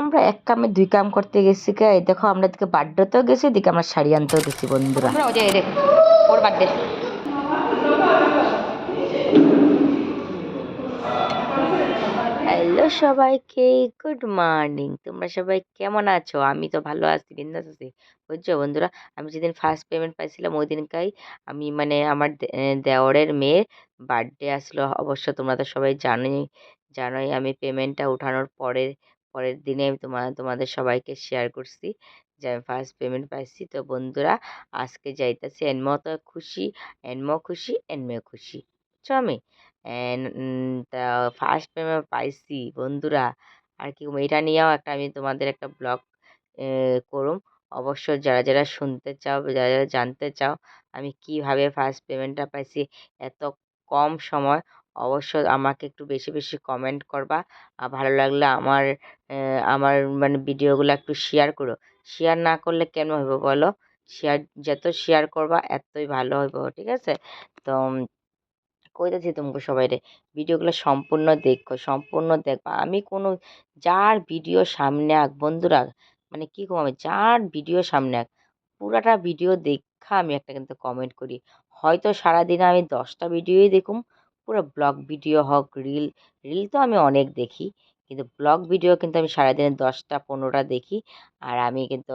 আমরা এক কামে দুই কাম করতে গেছি কে? দেখো আমরা এদিকে বার্থডেতেও গেছি এদিকে আমরা শাড়ি আনতেও গেছি বন্ধুরা। ওর বার্থডে। হ্যালো সবাইকে গুড মর্নিং। তোমরা সবাই কেমন আছো? আমি তো ভালো আছি বিন্দাস আছি। বুঝছ বন্ধুরা? আমি যেদিন ফার্স্ট পেমেন্ট পাইছিলাম ওই দিনকাই আমি মানে আমার দেওরের মেয়ের বার্থডে আসলো। অবশ্য তোমরা তো সবাই জানোই জানোই আমি পেমেন্টটা উঠানোর পরের পরের দিনে আমি তোমার তোমাদের সবাইকে শেয়ার করছি। যে আমি ফার্স্ট পেমেন্ট পাইছি। তো বন্ধুরা, আজকে যাইতেছি এনমো তো খুশি এনমো খুশি এনমেও খুশি। বুঝছ আমি। এন তা ফার্স্ট পেমেন্ট পাইছি। বন্ধুরা, আর কি এটা নিয়েও একটা আমি তোমাদের একটা ব্লগ করুম। অবশ্য যারা যারা শুনতে চাও, যারা যারা জানতে চাও, আমি কীভাবে ফার্স্ট পেমেন্টটা পাইছি, এত কম সময় অবশ্য আমাকে একটু বেশি বেশি কমেন্ট করবা। আর ভালো লাগলে আমার আমার মানে ভিডিওগুলো একটু শেয়ার করো। শেয়ার না করলে কেন হইব বলো? শেয়ার যত শেয়ার করবা এতই ভালো হইব, ঠিক আছে? তো কইতেছি তোমাকে সবাইরে ভিডিওগুলো সম্পূর্ণ দেখো, সম্পূর্ণ দেখবা। আমি কোনো, যার ভিডিও সামনে আক, বন্ধুরা মানে কি কম যার ভিডিও সামনে আক, পুরাটা ভিডিও দেখা আমি একটা কিন্তু কমেন্ট করি। হয়তো সারাদিনে আমি দশটা ভিডিওই দেখুম পুরো ব্লগ ভিডিও হোক, রিল রিল তো আমি অনেক দেখি, কিন্তু ব্লগ ভিডিও কিন্তু আমি সারাদিনে দশটা, পনেরোটা দেখি আর আমি কিন্তু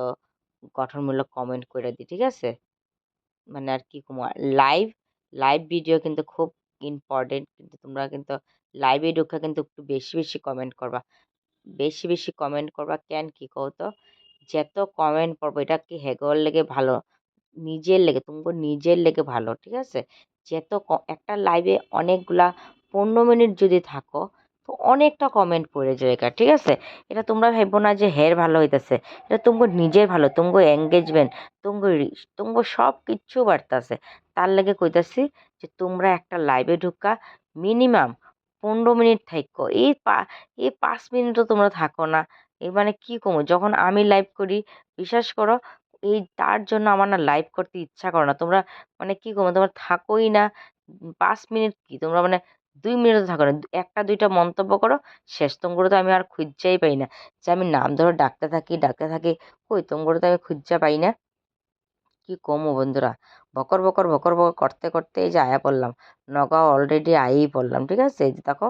গঠনমূলক কমেন্ট করে দিই, ঠিক আছে? মানে আর কি লাইভ লাইভ ভিডিও কিন্তু খুব ইম্পর্টেন্ট কিন্তু তোমরা কিন্তু লাইভে ঢুকে কিন্তু একটু বেশি বেশি কমেন্ট করবা। বেশি বেশি কমেন্ট করবা কেন, কি কও তো? যত কমেন্ট করব, এটা কি হেগর লেগে ভালো? নিজের লেগে, তোমাকে নিজের লেগে ভালো, ঠিক আছে? যত একটা লাইভে অনেকগুলা পনেরো মিনিট যদি থাকো তো অনেকটা কমেন্ট পড়ে যায় এটা, ঠিক আছে? এটা তোমরা ভাববো না যে হের ভালো হইতাছে এটা তোমাকে নিজের ভালো তোমাকে এঙ্গেজমেন্ট তোমাকে তোমাকে সব কিচ্ছু বাড়তাছে। তার লেগে কইতাছি যে তোমরা একটা লাইভে ঢুকা মিনিমাম পনেরো মিনিট থাকো এই পা এই পাঁচ মিনিটও তোমরা থাকো না। এই মানে কি কমো? যখন আমি লাইভ করি বিশ্বাস করো এই তার জন্য আমার না লাইভ করতে ইচ্ছা করে না। তোমরা মানে কি করব? তোমরা থাকোই না। পাঁচ মিনিট কি? তোমরা মানে দুই মিনিটও থাকো না। একটা দুইটা মন্তব্য করো, শেষ। তোমরা তো আমি আর খুঁজেই পাই না। যে আমি নাম ধরে ডাকতে থাকি ডাকতে থাকি, কই তোমরা তো আমি খুঁজা পাই না। কি কমো বন্ধুরা? বকর বকর বকর বকর করতে করতে এই যে আয়া পড়লাম। নগাঁও অলরেডি আয়েই পড়লাম, ঠিক আছে? এই যে দেখো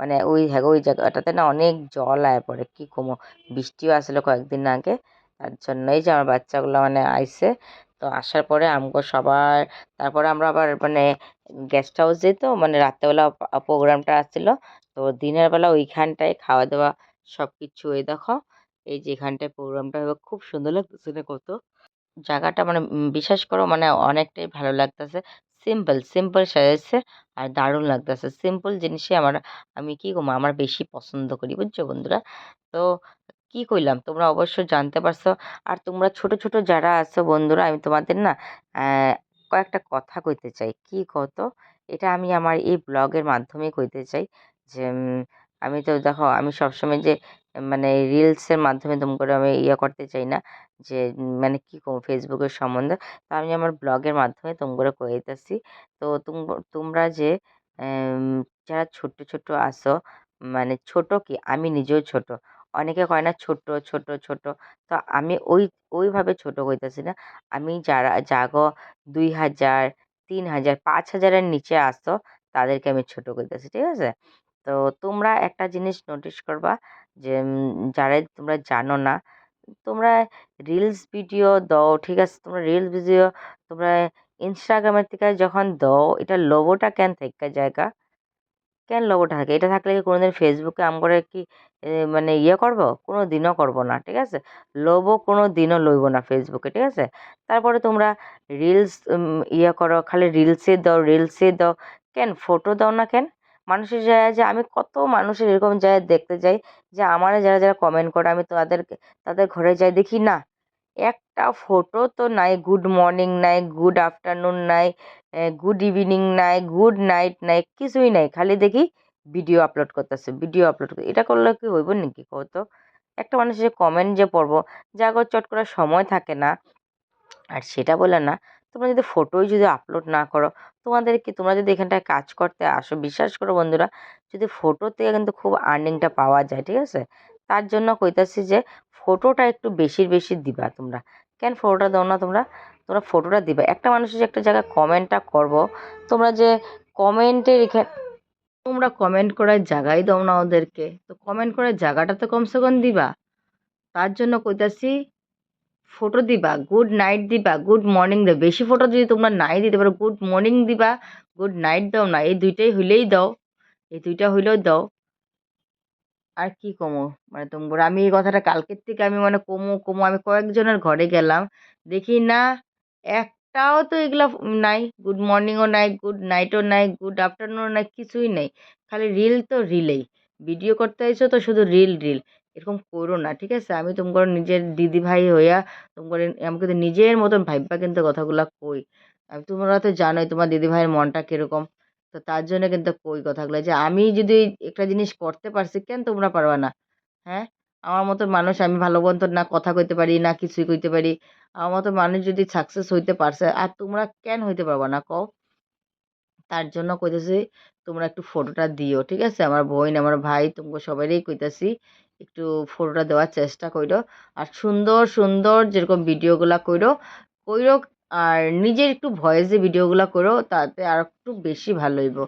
মানে ওই হ্যাঁ ওই জায়গাটাতে না অনেক জল আয়া পড়ে। কি কমো? বৃষ্টিও আসলে কয়েকদিন আগে। তার জন্য এই যে আমার বাচ্চাগুলো মানে আইসে। তো আসার পরে আমগো সবার, তারপরে আমরা আবার মানে গেস্ট হাউস যেত তো মানে রাত্রেবেলা প্রোগ্রামটা আসছিল। তো দিনের বেলা ওইখানটায় খাওয়া দাওয়া সব কিছু এই দেখো, এই যে এখানটায় প্রোগ্রামটা খুব সুন্দর লাগতেছে কত? জায়গাটা মানে বিশ্বাস করো মানে অনেকটাই ভালো লাগতেছে। সিম্পল সিম্পল সাজাইছে আর দারুণ লাগতেছে। সিম্পল জিনিসই আমার, আমি কি আমার বেশি পছন্দ করি, বুঝছ বন্ধুরা? তো কি কইলাম? তোমরা অবশ্যই জানতে পারছ। আর তোমরা ছোট ছোট যারা আছো বন্ধুরা, আমি তোমাদের না কয়েকটা কথা কইতে চাই। কি কত? এটা আমি আমার এই ব্লগের মাধ্যমে কইতে চাই। যে আমি তো দেখো, আমি সবসময় যে মানে রিলসের মাধ্যমে তুম করে আমি ইয়ে করতে চাই না। যে মানে কি করব ফেসবুকের সম্বন্ধে। তো আমি আমার ব্লগের মাধ্যমে তুম করে কইতেছি। তো তুম- তোমরা যে যারা ছোট ছোট আসো মানে ছোট কি? আমি নিজেও ছোট। অনেকে কয় না ছোট ছোট ছোট। তো আমি ওই, ওইভাবে ছোট কইতাছি না। আমি যারা জাগো দুই হাজার তিন হাজার পাঁচ হাজারের নিচে আসো তাদেরকে আমি ছোট কইতাছি ঠিক আছে? তো তোমরা একটা জিনিস নোটিস করবা যে যারা তোমরা জানো না, তোমরা রিলস ভিডিও দাও, ঠিক আছে? তোমরা রিলস ভিডিও তোমরা ইনস্টাগ্রামের থেকে যখন দাও, এটা লোগোটা কেন থেকে জায়গা কেন লোগোটা থাকে এটা থাকলে কি কোনোদিন ফেসবুকে আম করে কি মানে ইয়ে করব? কোনো দিনও করব না, ঠিক আছে? লোবো কোনো দিনও লইব না ফেসবুকে, ঠিক আছে? তারপরে তোমরা রিলস ইয়ে করো, খালি রিলসে দাও রিলসে দাও। কেন? ফটো দাও না কেন? মানুষের যায় যে আমি কত মানুষের এরকম যায় দেখতে যাই যে আমার যারা যারা কমেন্ট করে আমি তাদের তাদের ঘরে যাই দেখি না। একটা ফটো তো নাই। গুড মর্নিং নাই গুড আফটারনুন নাই গুড ইভিনিং নাই গুড নাইট নাই, কিছুই নাই। খালি দেখি ভিডিও আপলোড করতেছে ভিডিও আপলোড এটা করলে কি হইব নাকি কত একটা মানুষের কমেন্ট যে পড়ব যাগো চট করার সময় থাকে না, আর সেটা বলে না, তোমরা যদি ফটোই যদি আপলোড না করো, তোমাদের কি তোমরা যদি এখানটায় কাজ করতে আসো, বিশ্বাস করো বন্ধুরা, যদি ফটো থেকে কিন্তু খুব আর্নিংটা পাওয়া যায়, ঠিক আছে? তার জন্য কইতাছি যে ফটোটা একটু বেশির বেশি দিবা তোমরা। কেন ফটোটা দাও না তোমরা? তোমরা ফটোটা দিবা। একটা মানুষের যে একটা জায়গায় কমেন্টটা করব, তোমরা যে কমেন্টের এখানে তোমরা কমেন্ট করার জায়গাই দাও না ওদেরকে। তো কমেন্ট করার জায়গাটা তো কমসে কম দিবা। তার জন্য কইতাছি ফটো দিবা গুড নাইট দিবা গুড মর্নিং দিবা। বেশি ফটো যদি তোমরা নাই দিতে পারো গুড মর্নিং দিবা গুড নাইট দাও না। এই দুইটাই হইলেই দাও। এই দুইটা হইলেও দাও। আর কি কমো? মানে তোমরা আমি এই কথাটা কালকের থেকে আমি মানে কমো কমো, আমি কয়েকজনের ঘরে গেলাম। দেখি না, একটাও তো এগুলা নাই। গুড মর্নিংও নাই, গুড নাইটও নাই, গুড আফটারনুনও নাই, কিছুই নেই। খালি রিল তো রিলেই। ভিডিও করতে আইছো তো শুধু রিল রিল। এরকম করো না, ঠিক আছে? আমি তোমার নিজের দিদি ভাই হইয়া তোমার আমি কিন্তু নিজের মতন ভাইবা কিন্তু কথাগুলা কই। আমি তোমরা তো জানোই তোমার দিদি ভাইয়ের মনটা কীরকম। তো তার জন্য কিন্তু কই কথাগুলো যে আমি যদি একটা জিনিস করতে পারছি, কেন তোমরা পারবা না? হ্যাঁ? আমার মতো মানুষ আমি ভালো মতো না কথা কইতে পারি, না কিছুই কইতে পারি। আমার মতো মানুষ যদি সাকসেস হইতে পারছে, আর তোমরা কেন হইতে পারবা না? কও। তার জন্য কইতেছি, তোমরা একটু ফটোটা দিও, ঠিক আছে? আমার বোন, আমার ভাই তোমরা সবাইরই কইতাছি, একটু ফটোটা দেওয়ার চেষ্টা কইরো। আর সুন্দর সুন্দর যেরকম ভিডিওগুলা কইরো কইরো আর নিজের একটু ভয়েসে ভিডিওগুলো করো, তাতে আর একটু বেশি ভালো হইব।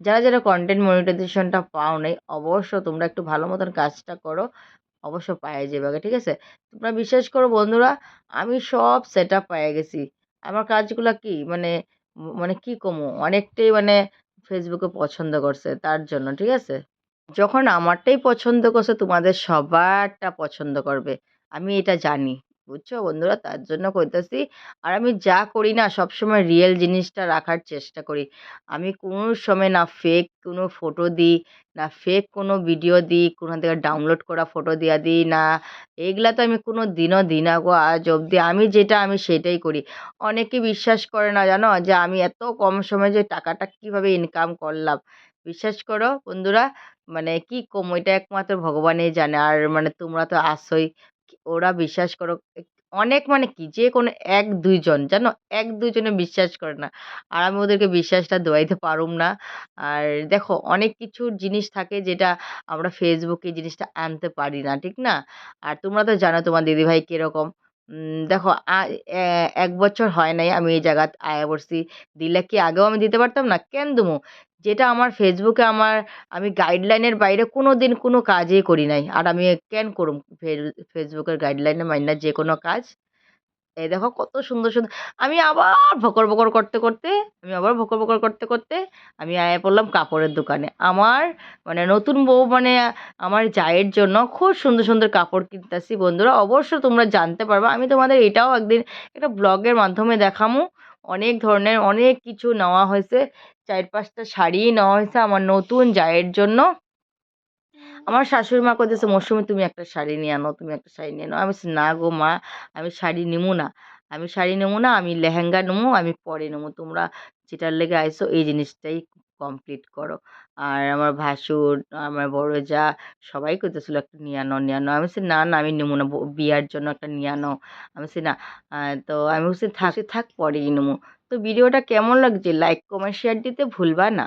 যারা যারা কন্টেন্ট মনিটাইজেশনটা পাও নাই অবশ্য তোমরা একটু ভালো মতন কাজটা করো অবশ্য পায়ে যাবে ঠিক আছে? তোমরা বিশ্বাস করো বন্ধুরা, আমি সব সেট আপ পেয়ে গেছি। আমার কাজগুলো কি? মানে মানে কি কমো? অনেকটাই মানে ফেসবুকে পছন্দ করছে, তার জন্য, ঠিক আছে? যখন আমারটাই পছন্দ করছে, তোমাদের সবারটা পছন্দ করবে। আমি এটা জানি। বুঝছ? বন্ধুরা, তার জন্য কইতাছি, আর আমি যা করি না, সবসময় রিয়েল জিনিসটা রাখার চেষ্টা করি। আমি কোনো সময় না ফেক কোনো ফটো দিই, না ফেক কোনো ভিডিও দিই কোনো থেকে ডাউনলোড করা ফটো দিয়া দিই, না এগুলা তো আমি কোনো দিনও দিই না গো, আজ অবধি। আমি যেটা, আমি সেটাই করি। অনেকে বিশ্বাস করে না, জানো? যে আমি এত কম সময়ে যে টাকাটা কীভাবে ইনকাম করলাম। বিশ্বাস করো, বন্ধুরা মানে কি কম? ওইটা একমাত্র ভগবানই জানে। আর মানে তোমরা তো আসোই ওরা বিশ্বাস করো অনেক মানে কি যে কোনো এক দুইজন জানো এক দুইজনে বিশ্বাস করে না। আর আমি ওদেরকে বিশ্বাসটা দোয়াইতে পারুম না। আর দেখো, অনেক কিছু জিনিস থাকে যেটা আমরা ফেসবুকে জিনিসটা আনতে পারি না, ঠিক না? আর তোমরা তো জানো তোমার দিদিভাই কীরকম। দেখো এক বছর হয় নাই আমি এই জায়গাত আয়া পড়ছি। দিলে কি আগেও আমি দিতে পারতাম না? কেন দেবো যেটা আমার ফেসবুকে আমার, আমি গাইডলাইনের বাইরে কোনো দিন কোনো কাজই করি নাই। আর আমি কেন করুম ফেসবুকের গাইডলাইনে মাইনা যে কোনো কাজ? এই দেখো কত সুন্দর সুন্দর, আমি আবার ভকর ভকর করতে করতে, আমি আবার ভকর ভকর করতে করতে, আমি আয়া পড়লাম কাপড়ের দোকানে। আমার মানে নতুন বউ মানে আমার জায়ের জন্য খুব সুন্দর সুন্দর কাপড় কিনতেছি। বন্ধুরা, অবশ্য তোমরা জানতে পারবে, আমি তোমাদের এটাও একদিন একটা ব্লগের মাধ্যমে দেখামু। অনেক ধরনের অনেক কিছু নেওয়া হয়েছে। চার পাঁচটা শাড়িই নেওয়া হয়েছে আমার নতুন জায়ের জন্য। আমার শাশুড়ি মা কইতেছে মৌসুমি তুমি একটা শাড়ি নিয়ে আনো তুমি একটা শাড়ি নিয়ে আনো আমি না গো মা আমি শাড়ি নিমু না। আমি শাড়ি নেব না আমি লেহেঙ্গা নেব আমি পরে নেব তোমরা যেটার লেগে আইসো এই জিনিসটাই কমপ্লিট করো। আর আমার ভাসুর আমার বড় যা সবাই করতেছিল একটা নিয়ে আনো নিয়ে আনো। আমি বলছি না না আমি নেব না। বিয়ার জন্য একটা নিয়ে আনো। আমি বলছি না। তো আমি বলছি থাক থাক পরেই নেব। তো ভিডিওটা কেমন লাগছে? লাইক কমেন্ট শেয়ার দিতে ভুলবা না।